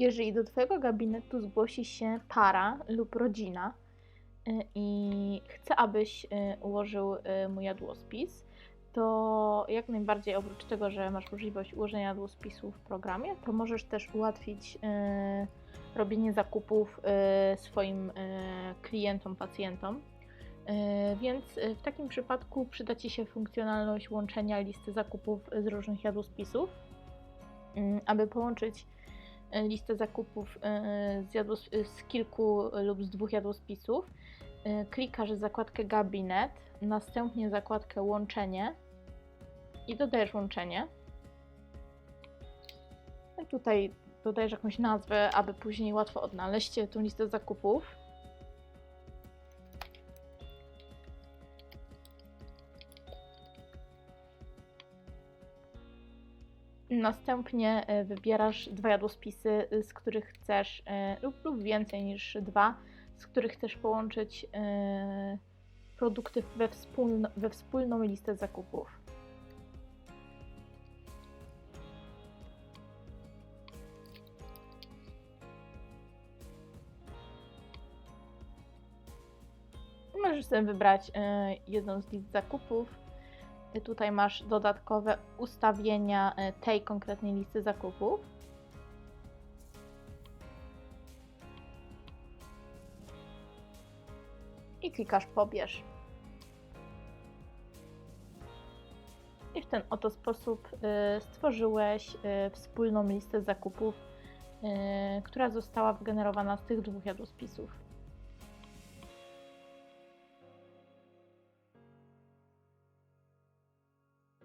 Jeżeli do Twojego gabinetu zgłosi się para lub rodzina y, i chce, abyś y, ułożył y, mój jadłospis, to jak najbardziej oprócz tego, że masz możliwość ułożenia jadłospisu w programie, to możesz też ułatwić robienie zakupów swoim klientom, pacjentom. Więc w takim przypadku przyda Ci się funkcjonalność łączenia listy zakupów z różnych jadłospisów, aby połączyć listę zakupów y, z, jadłos- y, z kilku lub z dwóch jadłospisów. Klikasz zakładkę gabinet, następnie zakładkę łączenie i dodajesz łączenie. No i tutaj dodajesz jakąś nazwę, aby później łatwo odnaleźć tą listę zakupów. Następnie e, wybierasz dwa jadłospisy, y, z których chcesz, e, lub, lub więcej niż dwa, z których chcesz połączyć e, produkty we, wspólno, we wspólną listę zakupów. Możesz sobie wybrać e, jedną z list zakupów. Tutaj masz dodatkowe ustawienia e, tej konkretnej listy zakupów. I klikasz pobierz. I w ten oto sposób y, stworzyłeś y, wspólną listę zakupów, która została wygenerowana z tych dwóch jadłospisów.